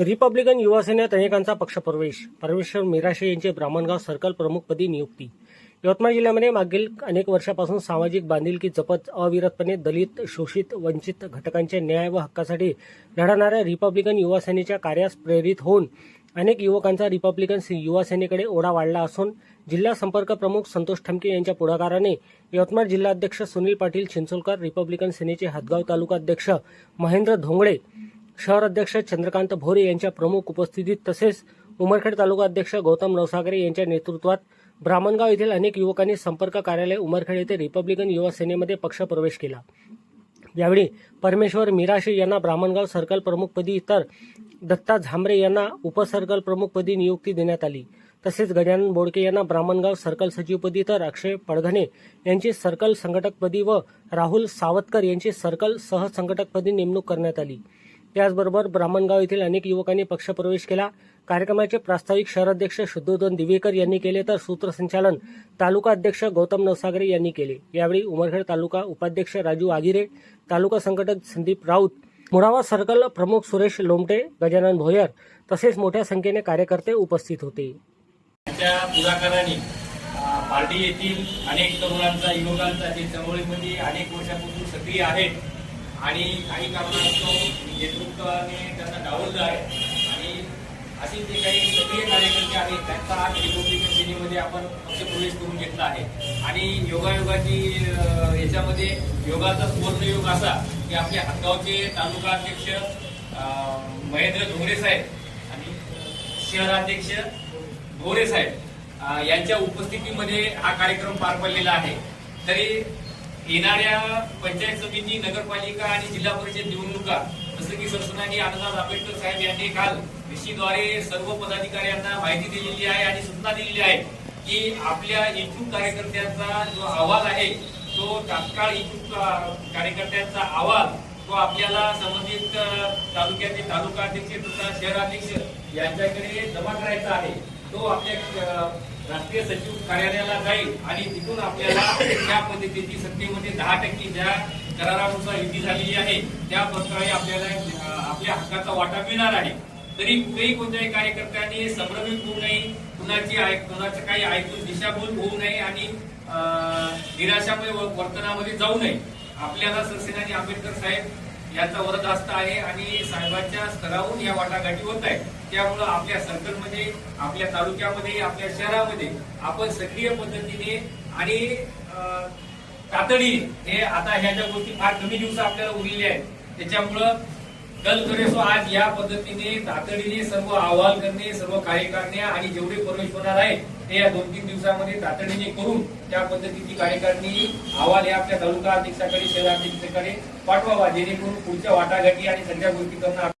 Republican युवा सेनेत अनेकांचा पक्षप्रवेश. परमेश्वर मिराशे यांचे ब्राह्मणगाव सर्कल प्रमुखपदी नियुक्ती. यवतमाळ जिल्ह्यामध्ये मागील अनेक वर्षापासून सामाजिक बांधिलकी जपत अविरतपणे दलित शोषित वंचित घटकांच्या न्याय व हक्कासाठी लढणाऱ्या रिपब्लिकन युवा सेनेच्या कार्यास प्रेरित होऊन अनेक युवकांचा रिपब्लिकन युवा सेनेकडे ओढा वाढला असून जिल्हा संपर्क प्रमुख संतोष ठमके यांच्या पुढाकाराने यवतमाळ जिल्हाध्यक्ष सुनील पाटील चिंचोलकर रिपब्लिकन सेनेचे हातगाव तालुका अध्यक्ष महेंद्र धोंगडे शहर अध्यक्ष चंद्रकांत भोरे यांच्या प्रमुख उपस्थितीत तसेच उमरखेड तालुका अध्यक्ष गौतम नवसागरे यांच्या नेतृत्वात ब्राह्मणगाव येथील अनेक युवकांनी संपर्क कार्यालय उमरखेड येथे रिपब्लिकन युवा सेनेमध्ये पक्षप्रवेश केला. यावेळी परमेश्वर मिराशे यांना ब्राह्मणगाव सर्कल प्रमुखपदी तर दत्ता झांबरे यांना उपसर्कल प्रमुखपदी नियुक्ती देण्यात आली. तसेच गजानन बोडके यांना ब्राह्मणगाव सर्कल सचिवपदी तर अक्षय पडघणे यांची सर्कल संघटकपदी व राहुल सावतकर यांची सर्कल सहसंघटकपदी नेमणूक करण्यात आली. त्याचबरोबर ब्राह्मणगाव येथील अनेक युवकांनी पक्षप्रवेश केला. कार्यक्रमाचे प्रास्ताविक शहराध्यक्ष शुद्धोधन दिवेकर यांनी केले तर सूत्रसंचालन तालुका अध्यक्ष गौतम नवसागरे यांनी केले. यावेळी उमरखेड तालुका उपाध्यक्ष राजू आगिरे तालुका संघटक संदीप राऊत मुळावा सर्कल प्रमुख सुरेश लोमटे गजानन भोयर तसेच मोठ्या संख्येने कार्यकर्ते उपस्थित होते. त्यांच्या पुढाकाराने पार्टी येथील अनेक तरुणांचा युवकांचा जे म्हणजे चळवळीमध्ये अनेक वर्षापासून सक्रिय आहेत आणि काही कारणास्तव नेतृत्वाने त्यांना डावललं आहे. आणि असे जे काही सक्रिय कार्यकर्ते आहेत त्यांचा आज रिपब्लिकन सेनेमध्ये आपण पक्षप्रवेश करून घेतला आहे. आणि योगायोगाची याच्यामध्ये योगाचा सुवर्णयोग असा की आपले हातगावचे तालुका अध्यक्ष महेंद्र धोरे साहेब आणि शहराध्यक्ष धोरे साहेब यांच्या उपस्थितीमध्ये हा कार्यक्रम पार पडलेला आहे. तरी येणाऱ्या पंचायत समिती नगरपालिका आणि जिल्हा परिषद निवडणुका जसं की सरसुनानी आनंदराव आंबेडकर साहेब यांनी काल कृषीद्वारे सर्व पदाधिकाऱ्यांना माहिती दिलेली आहे आणि सूचना दिलेली आहे की आपल्या इच्छुक कार्यकर्त्यांचा जो अहवाल आहे तो तात्काळ इच्छुक कार्यकर्त्यांचा अहवाल तो आपल्याला संबंधित तालुक्याचे तालुका अध्यक्ष तथा शहराध्यक्ष यांच्याकडे जमा करायचा आहे तो आपल्या राष्ट्रीय सचिव कार्यालयाला जाईल आणि तिथून आपल्याला त्या पद्धतीची सत्तेमध्ये दहा टक्के ज्या करारानुसार युती झालेली आहे त्या प्रकारे आपल्याला आपल्या हक्काचा वाटा मिळणार आहे. तरी कुठेही कोणत्याही कार्यकर्त्यांनी संभ्रमित होऊ नये कुणाची ऐक कुणाचं काही ऐकून दिशाभूल होऊ नये आणि निराशामुळे वर्तनामध्ये जाऊ नये. आपल्याला सरसेनानी आंबेडकर साहेब यांचा जास्त आहे आणि साहेबांच्या स्तरावरून या वाटाघाटी होत आहे त्यामुळं आपल्या सर्कलमध्ये आपल्या तालुक्यामध्ये आपल्या शहरामध्ये आपण सक्रिय पद्धतीने आणि अ, तातडीने हे आता ह्या ज्या गोष्टी फार कमी दिवस आपल्याला उरलेल्या आहेत त्याच्यामुळं कल करेसो आज या पद्धतीने तातडीने सर्व अहवाल करणे सर्व कार्यकारिण्या आणि जेवढे प्रवेश होणार आहे ते या दोन तीन दिवसामध्ये तातडीने करून त्या पद्धतीची कार्यकारणी अहवाल हे आपल्या तालुका अध्यक्षाकडे शहराध्यक्षाकडे पाठवावा जेणेकरून पुढच्या वाटाघाटी आणि सगळ्या गोष्टी करणं